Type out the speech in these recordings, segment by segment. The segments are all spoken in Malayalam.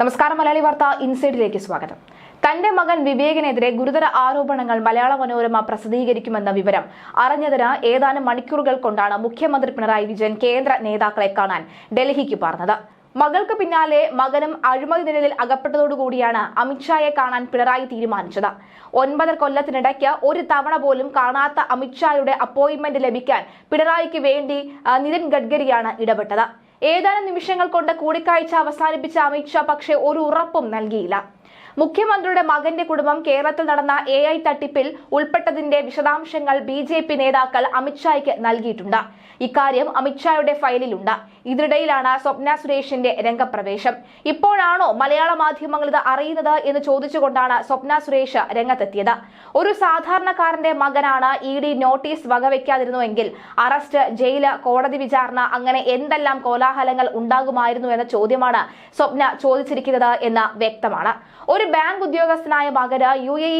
നമസ്കാരം മലയാളി വാർത്ത ഇൻസൈഡിലേക്ക് സ്വാഗതം. തന്റെ മകൻ വിവേകിനെതിരെ ഗുരുതര ആരോപണങ്ങൾ മലയാള മനോരമ പ്രസിദ്ധീകരിക്കുമെന്ന വിവരം അറിഞ്ഞതിന് ഏതാനും മണിക്കൂറുകൾ കൊണ്ടാണ് മുഖ്യമന്ത്രി പിണറായി വിജയൻ കേന്ദ്ര നേതാക്കളെ കാണാൻ ഡൽഹിക്ക് പറഞ്ഞത് മകൾക്ക് പിന്നാലെ മകനും അഴിമതി നിഴലിൽ അകപ്പെട്ടതോടുകൂടിയാണ് അമിത്ഷായെ കാണാൻ പിണറായി തീരുമാനിച്ചത്. ഒൻപത് കൊല്ലത്തിനിടയ്ക്ക് ഒരു തവണ പോലും കാണാത്ത അമിത്ഷായുടെ അപ്പോയിന്റ്മെന്റ് ലഭിക്കാൻ പിണറായിക്ക് വേണ്ടി നിതിൻ ഗഡ്കരിയാണ് ഇടപെട്ടത്. ഏതാനും നിമിഷങ്ങൾ കൊണ്ട് കൂടിക്കാഴ്ച അവസാനിപ്പിച്ച അമിത്ഷാ പക്ഷേ ഒരു ഉറപ്പും നൽകിയില്ല. മുഖ്യമന്ത്രിയുടെ മകന്റെ കുടുംബം കേരളത്തിൽ നടന്ന എ ഐ തട്ടിപ്പിൽ ഉൾപ്പെട്ടതിന്റെ വിശദാംശങ്ങൾ ബി ജെ പി നേതാക്കൾ അമിത്ഷായ്ക്ക് നൽകിയിട്ടുണ്ട്. ഇക്കാര്യം അമിത്ഷായുടെ ഫയലിലുണ്ട്. ഇതിനിടയിലാണ് സ്വപ്ന സുരേഷിന്റെ രംഗപ്രവേശം. ഇപ്പോഴാണോ മലയാള മാധ്യമങ്ങൾ ഇത് അറിയുന്നത് എന്ന് ചോദിച്ചുകൊണ്ടാണ് സ്വപ്ന സുരേഷ് രംഗത്തെത്തിയത്. ഒരു സാധാരണക്കാരന്റെ മകനാണ് ഇ ഡി നോട്ടീസ് വകവെക്കാതിരുന്നുവെങ്കിൽ അറസ്റ്റ് ജയിൽ കോടതി വിചാരണ അങ്ങനെ എന്തെല്ലാം കോലാഹലങ്ങൾ ഉണ്ടാകുമായിരുന്നു എന്ന ചോദ്യമാണ് സ്വപ്ന ചോദിച്ചിരിക്കുന്നത് എന്ന് വ്യക്തമാണ്. ഒരു ബാങ്ക് ഉദ്യോഗസ്ഥനായ മകന് യു എ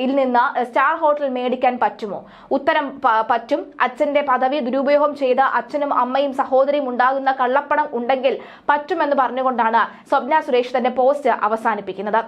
ഇയിൽ നിന്ന് സ്റ്റാർ ഹോട്ടൽ മേടിക്കാൻ പറ്റുമോ? ഉത്തരം പറ്റും. അച്ഛന്റെ പദവി ദുരുപയോഗം ചെയ്ത് അച്ഛനും അമ്മയും സഹോദരിയും ഉണ്ടാകുന്ന കള്ളപ്പണം ഉണ്ടെങ്കിൽ പറ്റുമെന്ന് പറഞ്ഞുകൊണ്ടാണ് സ്വപ്ന സുരേഷ് തന്റെ പോസ്റ്റ് അവസാനിപ്പിക്കുന്നത്.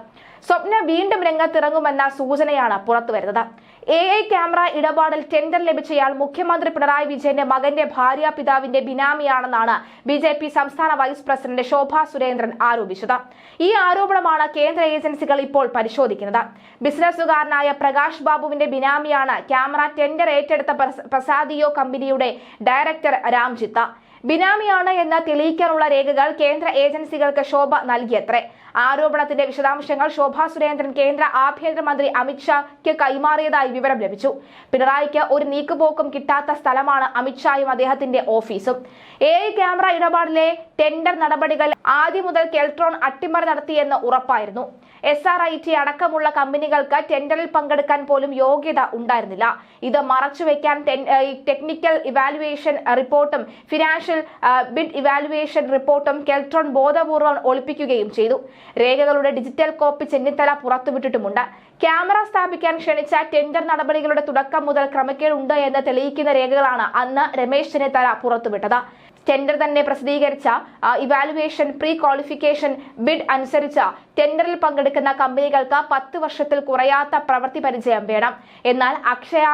സ്വപ്ന വീണ്ടും രംഗത്തിറങ്ങുമെന്ന സൂചനയാണ് പുറത്തുവരുന്നത്. എ ഐ ക്യാമറ ഇടപാടിൽ ടെൻഡർ ലഭിച്ചയാൾ മുഖ്യമന്ത്രി പിണറായി വിജയന്റെ മകന്റെ ഭാര്യ പിതാവിന്റെ ബിനാമിയാണെന്നാണ് ബി ജെ പി സംസ്ഥാന വൈസ് പ്രസിഡന്റ് ശോഭാ സുരേന്ദ്രൻ ആരോപിച്ചത്. ഈ ആരോപണമാണ് കേന്ദ്ര ഏജൻസികൾ ഇപ്പോൾ പരിശോധിക്കുന്നത്. ബിസിനസ്സുകാരനായ പ്രകാശ് ബാബുവിന്റെ ബിനാമിയാണ് ക്യാമറ ടെൻഡർ ഏറ്റെടുത്ത പ്രസ- പ്രസാദിയോ കമ്പനിയുടെ ഡയറക്ടർ രാംജിത്ത. ബിനാമിയാണ് എന്ന് തെളിയിക്കാനുള്ള രേഖകൾ കേന്ദ്ര ഏജൻസികൾക്ക് ശോഭ നൽകിയത്രേ. ആരോപണത്തിന്റെ വിശദാംശങ്ങൾ ശോഭാ സുരേന്ദ്രൻ കേന്ദ്ര ആഭ്യന്തരമന്ത്രി അമിത്ഷായ്ക്ക് കൈമാറിയതായി വിവരം ലഭിച്ചു. പിണറായിക്ക് ഒരു നീക്കുപോക്കും കിട്ടാത്ത സ്ഥലമാണ് അമിത്ഷായും അദ്ദേഹത്തിന്റെ ഓഫീസും. എ ക്യാമറ ഇടപാടിലെ ടെൻഡർ നടപടികൾ ആദ്യം മുതൽ കെൽട്രോൺ അട്ടിമറി നടത്തിയെന്ന് ഉറപ്പായിരുന്നു. എസ് ആർ ഐ ടി അടക്കമുള്ള കമ്പനികൾക്ക് ടെൻഡറിൽ പങ്കെടുക്കാൻ പോലും യോഗ്യത ഉണ്ടായിരുന്നില്ല. ഇത് മറച്ചുവെക്കാൻ ടെക്നിക്കൽ ഇവാലുവേഷൻ റിപ്പോർട്ടും ഫിനാൻഷ്യൽ ബിഡ് ഇവാലുവേഷൻ റിപ്പോർട്ടും കെൽട്രോൺ ബോധപൂർവം ഒളിപ്പിക്കുകയും ചെയ്തു. രേഖകളുടെ ഡിജിറ്റൽ കോപ്പി ചെന്നിത്തല പുറത്തുവിട്ടിട്ടുമുണ്ട്. ക്യാമറ സ്ഥാപിക്കാൻ ക്ഷണിച്ച ടെൻഡർ നടപടികളുടെ തുടക്കം മുതൽ ക്രമക്കേടുണ്ട് എന്ന് തെളിയിക്കുന്ന രേഖകളാണ് അന്ന് രമേശ് ചെന്നിത്തല പുറത്തുവിട്ടത്. ടെൻഡർ തന്നെ പ്രസിദ്ധീകരിച്ച ഇവാലുവേഷൻ പ്രീ ക്വാളിഫിക്കേഷൻ ബിഡ് അനുസരിച്ച് ടെൻഡറിൽ പങ്കെടുക്കുന്ന കമ്പനികൾക്ക് പത്ത് വർഷത്തിൽ കുറയാത്ത പ്രവൃത്തി പരിചയം വേണം. എന്നാൽ Akshaya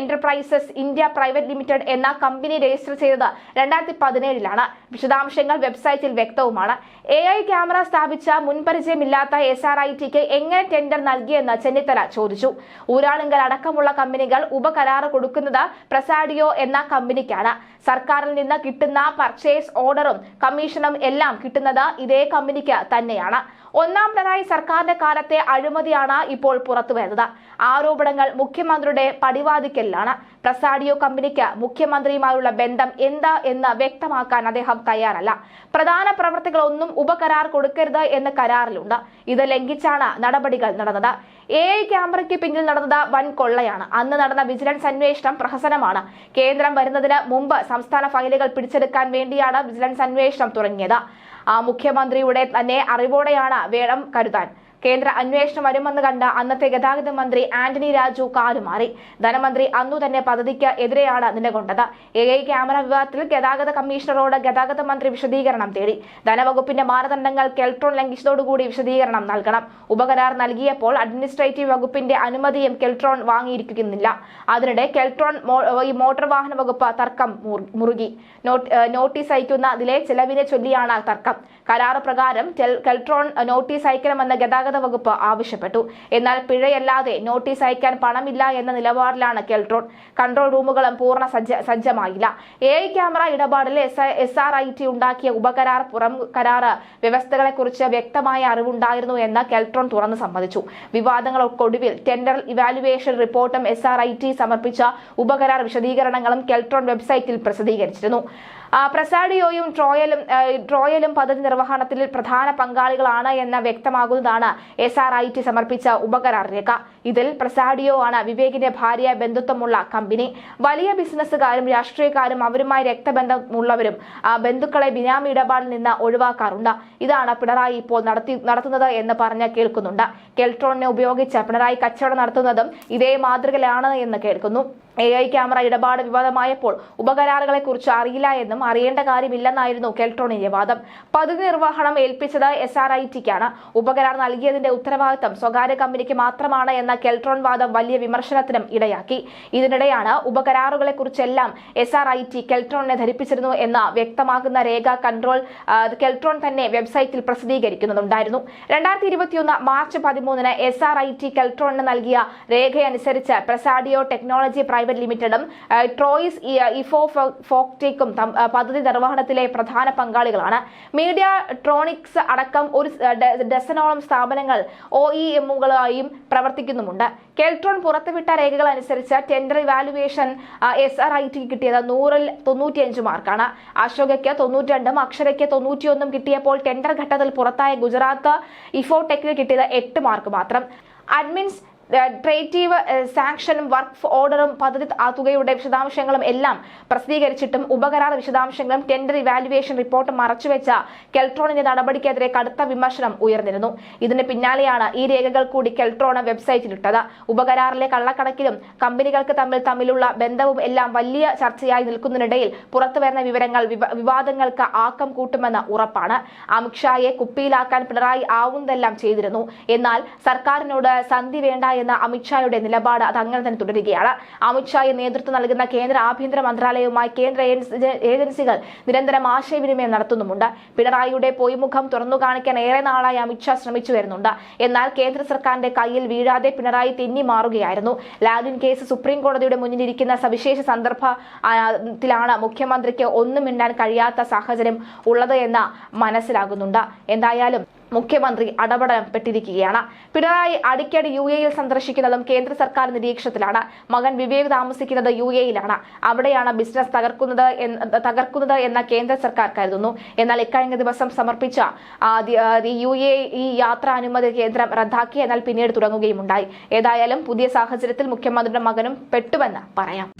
enterprises India private limited എന്ന കമ്പനി രജിസ്റ്റർ ചെയ്തത് രണ്ടായിരത്തി പതിനേഴിലാണ് വിശദാംശങ്ങൾ വെബ്സൈറ്റിൽ വ്യക്തവുമാണ്. എ ഐ ക്യാമറ സ്ഥാപിച്ച മുൻപരിചയമില്ലാത്ത എസ് ആർ ഐ ടിക്ക് എങ്ങനെ ടെൻഡർ നൽകിയെന്ന് ചെന്നിത്തല ചോദിച്ചു. ഊരാളുങ്കൽ അടക്കമുള്ള കമ്പനികൾ ഉപകരാറ് കൊടുക്കുന്നത് പ്രസാഡിയോ എന്ന കമ്പനിക്കാണ്. സർക്കാരിൽ നിന്ന് കിട്ടുന്ന പർച്ചേസ് ഓർഡറും കമ്മീഷനും എല്ലാം കിട്ടുന്നത് ഇതേ കമ്പനിക്ക് തന്നെയാണ്. ഒന്നാം പിണറായി സർക്കാരിന്റെ കാലത്തെ അഴിമതിയാണ് ഇപ്പോൾ പുറത്തുവരുന്നത്. ആരോപണങ്ങൾ മുഖ്യമന്ത്രിയുടെ പടിവാദിക്കലിലാണ് പ്രസാഡിയോ കമ്പനിക്ക് മുഖ്യമന്ത്രിയുമായുള്ള ബന്ധം എന്താ എന്ന് വ്യക്തമാക്കാൻ അദ്ദേഹം തയ്യാറല്ല. പ്രധാന പ്രവർത്തികളൊന്നും ഉപകരാർ കൊടുക്കരുത് എന്ന് കരാറിലുണ്ട്. ഇത് ലംഘിച്ചാണ് നടപടികൾ നടന്നത്. എ ക്യാമറയ്ക്ക് പിന്നിൽ നടന്നത് വൻ കൊള്ളയാണ്. അന്ന് നടന്ന വിജിലൻസ് അന്വേഷണം പ്രഹസനമാണ്. കേന്ദ്രം വരുന്നതിന് മുമ്പ് സംസ്ഥാന ഫയലുകൾ പിടിച്ചെടുക്കാൻ വേണ്ടിയാണ് വിജിലൻസ് അന്വേഷണം തുടങ്ങിയത്. മുഖ്യമന്ത്രിയുടെ തന്നെ അറിവോടെയാണ് വേണം കരുതാൻ. കേന്ദ്ര അന്വേഷണം വരുമെന്ന് കണ്ട അന്നത്തെ ഗതാഗത മന്ത്രി ആന്റണി രാജു കാലുമാറി. ധനമന്ത്രി അന്നു തന്നെ പദ്ധതിക്ക് എതിരെയാണ് നിലകൊണ്ടത്. എ ഐ ക്യാമറ വിവാദത്തിൽ ഗതാഗത കമ്മീഷണറോട് ഗതാഗത മന്ത്രി വിശദീകരണം തേടി. ധനവകുപ്പിന്റെ മാനദണ്ഡങ്ങൾ കെൽട്രോൺ ലംഘിച്ചതോടുകൂടി വിശദീകരണം നൽകണം. ഉപകരാർ നൽകിയപ്പോൾ അഡ്മിനിസ്ട്രേറ്റീവ് വകുപ്പിന്റെ അനുമതിയും കെൽട്രോൺ വാങ്ങിയിരിക്കുന്നില്ല. അതിനിടെ കെൽട്രോൺ ഈ മോട്ടോർ വാഹന വകുപ്പ് തർക്കം മുറു- മുറുകി. നോട്ടീസ് അയക്കുന്നതിലെ ചെലവിനെ ചൊല്ലിയാണ് തർക്കം. കരാറ് പ്രകാരം കെൽട്രോൺ നോട്ടീസ് അയക്കണമെന്ന് ഗതാഗത വകുപ്പ് ആവശ്യപ്പെട്ടു. എന്നാൽ പിഴയല്ലാതെ നോട്ടീസ് അയക്കാൻ പണമില്ല എന്ന നിലപാടിലാണ് കെൽട്രോൺ. കൺട്രോൾ റൂമുകളും പൂർണ സജ്ജ സജ്ജമായില്ല. എ ഐ ക്യാമറ ഇടപാടിൽ S S R I T ഉണ്ടാക്കിയ ഉപകരാർ പുറം കരാറ് വ്യവസ്ഥകളെക്കുറിച്ച് വ്യക്തമായ അറിവുണ്ടായിരുന്നു എന്ന് കെൽട്രോൺ തുറന്നു സമ്മതിച്ചു. വിവാദങ്ങൾക്കൊടുവിൽ ടെൻഡർ ഇവാലുവേഷൻ റിപ്പോർട്ടും എസ് ആർ ഐ ടി സമർപ്പിച്ച ഉപകരാർ വിശദീകരണങ്ങളും കെൽട്രോൺ വെബ്സൈറ്റിൽ പ്രസിദ്ധീകരിച്ചിരുന്നു. പ്രസാഡിയോയും ട്രോയലും ട്രോയലും പദ്ധതി നിർവഹണത്തിൽ പ്രധാന പങ്കാളികളാണ് എന്ന് വ്യക്തമാകുന്നതാണ് എസ് ആർ ഐ ടി സമർപ്പിച്ച ഉപകരാർ രേഖ. ഇതിൽ പ്രസാഡിയോ ആണ് വിവേകിന്റെ ഭാര്യ ബന്ധുത്വമുള്ള കമ്പനി. വലിയ ബിസിനസ്സുകാരും രാഷ്ട്രീയക്കാരും അവരുമായി രക്തബന്ധമുള്ളവരും ബന്ധുക്കളെ ബിനാമി ഇടപാടിൽ നിന്ന് ഒഴിവാക്കാറുണ്ട്. ഇതാണ് പിണറായി ഇപ്പോൾ നടത്തി നടത്തുന്നത് എന്ന് പറഞ്ഞ് കേൾക്കുന്നുണ്ട്. കെൽട്രോണിനെ ഉപയോഗിച്ച് പിണറായി കച്ചവടം നടത്തുന്നതും ഇതേ മാതൃകയിലാണ് എന്ന് കേൾക്കുന്നു. എ ഐ ക്യാമറ ഇടപാട് വിവാദമായപ്പോൾ ഉപകരാറുകളെ കുറിച്ച് അറിയില്ല എന്നും അറിയേണ്ട കാര്യമില്ലെന്നായിരുന്നു കെൽട്രോണിന്റെ വാദം. പദ്ധതി നിർവഹണം ഏൽപ്പിച്ചത് എസ് ആർ ഐ ടിക്കാണ് ഉപകരാർ നൽകിയതിന്റെ ഉത്തരവാദിത്തം സ്വകാര്യ കമ്പനിക്ക് മാത്രമാണ് എന്ന കെൽട്രോൺ വാദം വലിയ വിമർശനത്തിനും ഇടയാക്കി. ഇതിനിടെയാണ് ഉപകരാറുകളെ കുറിച്ചെല്ലാം എസ് ആർ ഐ ടി കെൽട്രോണിനെ ധരിപ്പിച്ചിരുന്നു എന്ന് വ്യക്തമാക്കുന്ന രേഖ കൺട്രോൾ കെൽട്രോൺ തന്നെ വെബ്സൈറ്റിൽ പ്രസിദ്ധീകരിക്കുന്നുണ്ടായിരുന്നു രണ്ടായിരത്തി ഇരുപത്തിയൊന്ന് മാർച്ച് പതിമൂന്നിന് എസ് ആർ ഐ ടി കെൽട്രോണിന് നൽകിയ രേഖയനുസരിച്ച് പ്രസാഡിയോ ടെക്നോളജി പ്രൈവറ്റ് ലിമിറ്റഡും ട്രോയിസ് ഇഫോ ഫോക്ടേക്കും പദ്ധതി നിർവഹണത്തിലെ പ്രധാന പങ്കാളികളാണ്. മീഡിയ ട്രോണിക്സ് അടക്കം ഒരു ഡസനോളം സ്ഥാപനങ്ങൾ ഒ ഇ എമ്മുകളായും പ്രവർത്തിക്കുന്നുമുണ്ട്. കെൽട്രോൺ പുറത്തുവിട്ട രേഖകൾ അനുസരിച്ച് tender evaluation S R I T കിട്ടിയത് നൂറിൽ തൊണ്ണൂറ്റിയഞ്ച് മാർക്കാണ്. അശോകയ്ക്ക് തൊണ്ണൂറ്റിരണ്ടും അക്ഷരയ്ക്ക് തൊണ്ണൂറ്റിയൊന്നും കിട്ടിയപ്പോൾ ടെൻഡർ ഘട്ടത്തിൽ പുറത്തായ ഗുജറാത്ത് ഇഫോടെക്കിന് കിട്ടിയത് എട്ട് മാർക്ക് മാത്രം. അഡ്മിൻസ് ട്രേറ്റീവ് സാങ്ഷനും വർക്ക് ഓർഡറും പദ്ധതി തുകയുടെ വിശദാംശങ്ങളും എല്ലാം പ്രസിദ്ധീകരിച്ചിട്ടും ഉപകരാർ വിശദാംശങ്ങളും ടെൻഡർ ഇവാലുവേഷൻ റിപ്പോർട്ട് മറച്ചുവെച്ച കെൽട്രോണിന്റെ നടപടിക്കെതിരെ കടുത്ത വിമർശനം ഉയർന്നിരുന്നു. ഇതിന് പിന്നാലെയാണ് ഈ രേഖകൾ കൂടി കെൽട്രോൺ വെബ്സൈറ്റിലിട്ടത്. ഉപകരാറിലെ കള്ളക്കണക്കിലും കമ്പനികൾക്ക് തമ്മിൽ തമ്മിലുള്ള ബന്ധവും എല്ലാം വലിയ ചർച്ചയായി നിൽക്കുന്നതിനിടയിൽ പുറത്തുവരുന്ന വിവരങ്ങൾ വിവ- വിവാദങ്ങൾക്ക് ആക്കം കൂട്ടുമെന്ന ഉറപ്പാണ്. അമിത്ഷായെ കുപ്പിയിലാക്കാൻ പിണറായി ആവുന്നതെല്ലാം ചെയ്തിരുന്നു. എന്നാൽ സർക്കാരിനോട് സന്ധി വേണ്ട എന്ന അമിത്ഷായുടെ നിലപാട് അത് അങ്ങനെ തന്നെ തുടരുകയാണ്. അമിത്ഷായെ നേതൃത്വം നൽകുന്ന കേന്ദ്ര ആഭ്യന്തര മന്ത്രാലയവുമായി കേന്ദ്ര ഏജൻസി- ഏജൻസികൾ നിരന്തരം ആശയവിനിമയം നടത്തുന്നുമുണ്ട്. പിണറായിയുടെ പൊയ്മുഖം തുറന്നു കാണിക്കാൻ ഏറെ നാളായി അമിത്ഷാ ശ്രമിച്ചു വരുന്നുണ്ട്. എന്നാൽ കേന്ദ്ര സർക്കാരിന്റെ കയ്യിൽ വീഴാതെ പിണറായി തെന്നി മാറുകയായിരുന്നു. ലാലിൻ കേസ് സുപ്രീം കോടതിയുടെ മുന്നിലിരിക്കുന്ന സവിശേഷ സന്ദർഭത്തിലാണ് മുഖ്യമന്ത്രിക്ക് ഒന്നും മിണ്ടാൻ കഴിയാത്ത സാഹചര്യം ഉള്ളത് എന്ന് മനസ്സിലാകുന്നുണ്ട്. എന്തായാലും മുഖ്യമന്ത്രി അടപടപ്പെട്ടിരിക്കുകയാണ്. പിണറായി അടിക്കടി യു എയിൽ സന്ദർശിക്കുന്നതും കേന്ദ്ര സർക്കാർ നിരീക്ഷണത്തിലാണ്. മകൻ വിവേക് താമസിക്കുന്നത് യു എയിലാണ്. അവിടെയാണ് ബിസിനസ് തകർക്കുന്നത് തകർക്കുന്നത് എന്ന കേന്ദ്ര സർക്കാർ കരുതുന്നു. എന്നാൽ ഇക്കഴിഞ്ഞ ദിവസം സമർപ്പിച്ച യു എ ഈ യാത്രാനുമതി കേന്ദ്രം റദ്ദാക്കി എന്നാൽ പിന്നീട് തുടങ്ങുകയും ഉണ്ടായി ഏതായാലും പുതിയ സാഹചര്യത്തിൽ മുഖ്യമന്ത്രിയുടെ മകനും പെട്ടുവെന്ന് പറയാം.